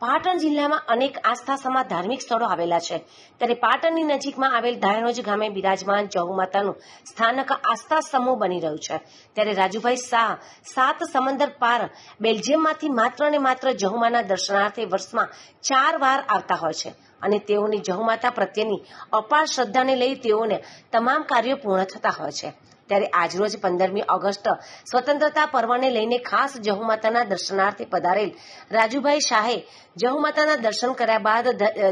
પાટણ જિલ્લામાં અનેક આસ્થાસમા ધાર્મિક સ્થળો આવેલા છે. ત્યારે પાટણની નજીકમાં આવેલ ધાયણોજ ગામે બિરાજમાન માતાનું સ્થાનક આસ્થા સમૂહ બની રહ્યું છે. ત્યારે રાજુભાઈ શાહ સાત સમંદર પાર બેલ્જિયમમાંથી માત્ર ને માત્ર જહુમાના દર્શનાર્થે વર્ષમાં ચાર વાર આવતા હોય છે. અને તેઓની જહુમાતા પ્રત્યેની અપાર શ્રદ્ધાને લઈ તેઓને તમામ કાર્યો પૂર્ણ થતા હોય છે. ત્યારે આજરોજ પંદરમી ઓગસ્ટ સ્વતંત્રતા પર્વને લઈને ખાસ જહુમાતાના દર્શનાર્થે પધારેલ રાજુભાઈ શાહે જહુમાતાના દર્શન કર્યા બાદ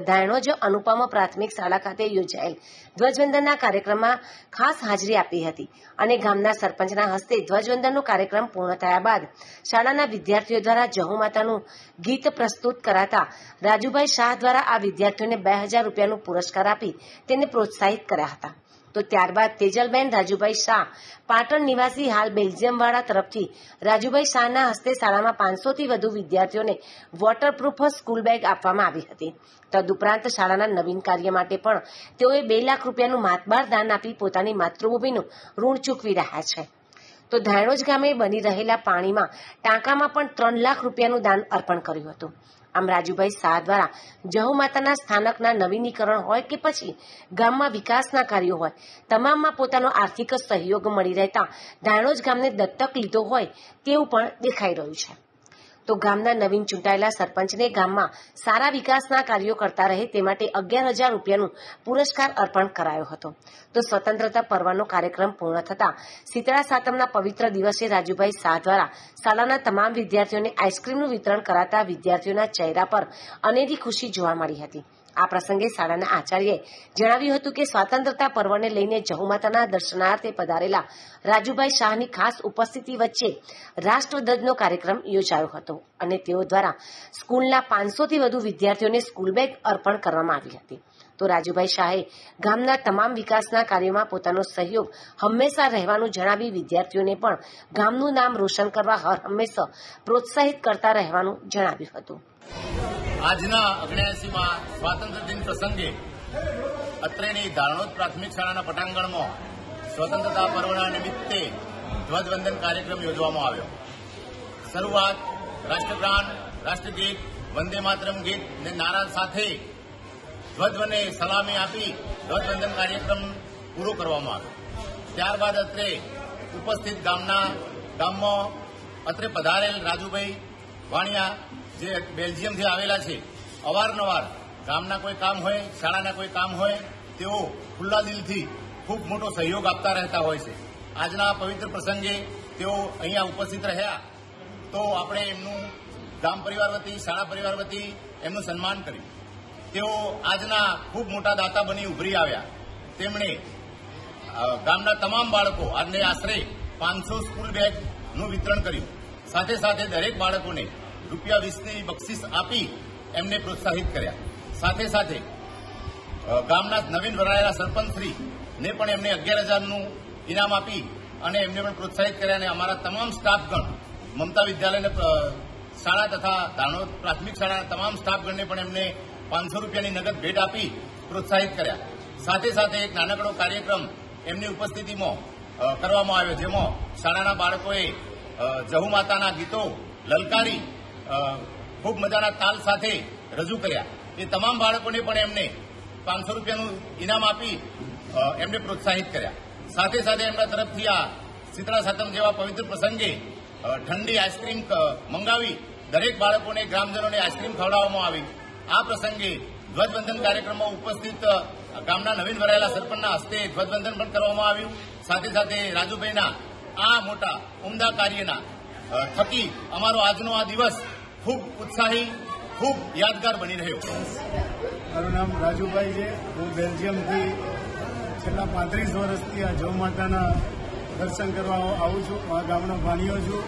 ધાયણોજ અનુપમ પ્રાથમિક શાળા ખાતે યોજાયેલ ધ્વજવંદનના કાર્યક્રમમાં ખાસ હાજરી આપી હતી અને ગામના સરપંચના હસ્તે ધ્વજવંદનનો કાર્યક્રમ પૂર્ણ થયા બાદ શાળાના વિદ્યાર્થીઓ દ્વારા જહુમાતાનું ગીત પ્રસ્તુત કરાતા રાજુભાઈ શાહ દ્વારા આ વિદ્યાર્થીઓને બે હજાર રૂપિયાનો પુરસ્કાર આપી તેને પ્રોત્સાહિત કર્યા હતા. તો ત્યારબાદ તેજલબેન રાજુભાઈ શાહ, પાટણ નિવાસી હાલ બેલ્જિયમવાળા તરફથી રાજુભાઈ શાહના હસ્તે શાળામાં પાંચસોથી વધુ વિદ્યાર્થીઓને વોટરપ્રૂફ સ્કૂલ બેગ આપવામાં આવી હતી. તદુપરાંત શાળાના નવીન કાર્ય માટે પણ તેઓએ બે લાખ રૂપિયાનું માતબાર દાન આપી પોતાની માતૃભૂમિનું ઋણ ચૂકવી રહ્યા છે. તો ધાણોજ ગામે બની રહેલા પાણીમાં ટાંકામાં પણ ત્રણ લાખ રૂપિયાનું દાન અર્પણ કર્યું હતું. આમ રાજુભાઈ શાહ દ્વારા જહુ માતાના સ્થાનકના નવીનીકરણ હોય કે પછી ગામમાં વિકાસના કાર્યો હોય, તમામમાં પોતાનો આર્થિક સહયોગ મળી રહેતા ધાયણોજ ગામને દત્તક લીધો હોય તેવું પણ દેખાઈ રહ્યું છે. તો ગામના નવીન ચૂંટાયેલા સરપંચને ગામમાં સારા વિકાસના કાર્યો કરતા રહે તે માટે અગિયાર હજાર રૂપિયાનું પુરસ્કાર અર્પણ કરાયો હતો. તો સ્વતંત્રતા પર્વનો કાર્યક્રમ પૂર્ણ થતા શીતળા સાતમના પવિત્ર દિવસે રાજુભાઈ શાહ દ્વારા શાળાના તમામ વિદ્યાર્થીઓને આઈસ્ક્રીમનું વિતરણ કરાતા વિદ્યાર્થીઓના ચહેરા પર અનેરી ખુશી જોવા મળી હતી. આ પ્રસંગે શાળાના આચાર્યએ જણાવ્યું હતું કે સ્વાતંત્રતા પર્વને લઈને જહુમાતાના દર્શનાર્થે પધારેલા રાજુભાઈ શાહની ખાસ ઉપસ્થિતિ વચ્ચે રાષ્ટ્રધ્વજનો કાર્યક્રમ યોજાયો હતો અને તેઓ દ્વારા સ્કૂલના પાંચસોથી વધુ વિદ્યાર્થીઓને સ્કૂલ બેગ અર્પણ કરવામાં આવી હતી. તો રાજુભાઈ શાહે ગામના તમામ વિકાસના કાર્યોમાં પોતાનો સહયોગ હંમેશા રહેવાનું જણાવી વિદ્યાર્થીઓને પણ ગામનું નામ રોશન કરવા હર હંમેશા પ્રોત્સાહિત કરતા રહેવાનું જણાવ્યું હતું. આજના અગ્નેસીમાં સ્વાતંત્ર્ય દિન પ્રસંગે અત્રેની ધારણોદ પ્રાથમિક શાળાના પટાંગણમાં સ્વતંત્રતા પર્વના નિમિત્તે ધ્વજવંદન કાર્યક્રમ યોજવામાં આવ્યો. શરૂઆત રાષ્ટ્રગાન રાષ્ટ્રગીત, વંદે માતરમ ગીત ને નારા સાથે ધ્વજવને સલામી આપી ધ્વજવંદન કાર્યક્રમ પૂરો કરવામાં આવ્યો. ત્યારબાદ અત્રે ઉપસ્થિત ગામના ગામમાં અત્રે પધારેલ રાજુભાઈ વાણિયા જે બેલ્જિયમથી આવેલા છે, અવારનવાર ગામના કોઈ કામ હોય, શાળાના કોઈ કામ હોય, તેઓ ખુલ્લા દિલથી ખૂબ મોટો સહયોગ આપતા રહેતા હોય છે. આજના પવિત્ર પ્રસંગે તેઓ અહીંયા ઉપસ્થિત રહ્યા. તો આપણે એમનું ગામ પરિવાર વતી, શાળા પરિવાર વતી એમનું સન્માન કર્યું તેઓ આજના ખૂબ મોટા દાતા બની ઉભરી આવ્યા. તેમણે ગામના તમામ બાળકો આજને આશરે પાંચસો સ્કૂલ બેગનું વિતરણ કર્યું. સાથે સાથે દરેક બાળકોને રૂપિયા વીસની બક્ષિસ આપી એમને પ્રોત્સાહિત કર્યા. સાથે સાથે ગામના નવીન વરાયેલા સરપંચશ્રીને પણ એમને અગિયાર હજારનું ઇનામ આપી અને એમને પણ પ્રોત્સાહિત કર્યા અને અમારા તમામ સ્ટાફગણ, મમતા વિદ્યાલયને શાળા તથા ધાણોદ પ્રાથમિક શાળાના તમામ સ્ટાફગણને પણ એમને પાંચસો રૂપિયાની નગદ ભેટ આપી પ્રોત્સાહિત કર્યા. સાથે સાથે એક નાનકડો કાર્યક્રમ એમની ઉપસ્થિતિમાં કરવામાં આવ્યો, જેમાં શાળાના બાળકોએ જહુ માતાના ગીતો લલકારી ખૂબ મજાના તાલ સાથે રજૂ કર્યા. એ તમામ બાળકોને પણ એમને પાંચસો રૂપિયાનું ઇનામ આપી એમને પ્રોત્સાહિત કર્યા. સાથે સાથે એમના તરફથી આ શીતળા સાતમ જેવા પવિત્ર પ્રસંગે ઠંડી આઈસ્ક્રીમ મંગાવી દરેક બાળકોને, ગ્રામજનોને આઈસ્ક્રીમ ખવડાવવામાં આવી. આ પ્રસંગે ધ્વજવંદન કાર્યક્રમમાં ઉપસ્થિત ગામના નવીન ભરાયેલા સરપંચના હસ્તે ધ્વજવંદન પણ કરવામાં આવ્યું. સાથે સાથે રાજુભાઈના આ મોટા ઉમદા કાર્યના થકી અમારો આજનો આ દિવસ ખૂબ ઉત્સાહી, ખૂબ યાદગાર બની રહ્યો મારું નામ રાજુભાઈ છે. હું બેલ્જિયમથી છેલ્લા પાંત્રીસ વર્ષથી આ જવ માતાના દર્શન કરવા આવું છું. આ ગામનો ભાણીઓ છું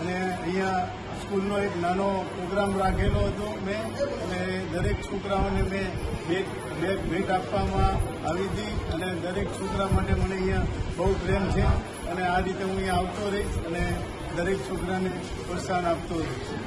અને અહીંયા સ્કૂલનો એક નાનો પ્રોગ્રામ રાખેલો હતો મેં. અને દરેક છોકરાઓને મેં બેગ બેગ ભેટ આપવામાં આવી હતી અને દરેક છોકરા માટે મને અહીંયા બહુ પ્રેમ છે. અને આ રીતે હું અહીંયા આવતો રહીશ અને દરેક છોકરાને પ્રોત્સાહન આપતો રહીશ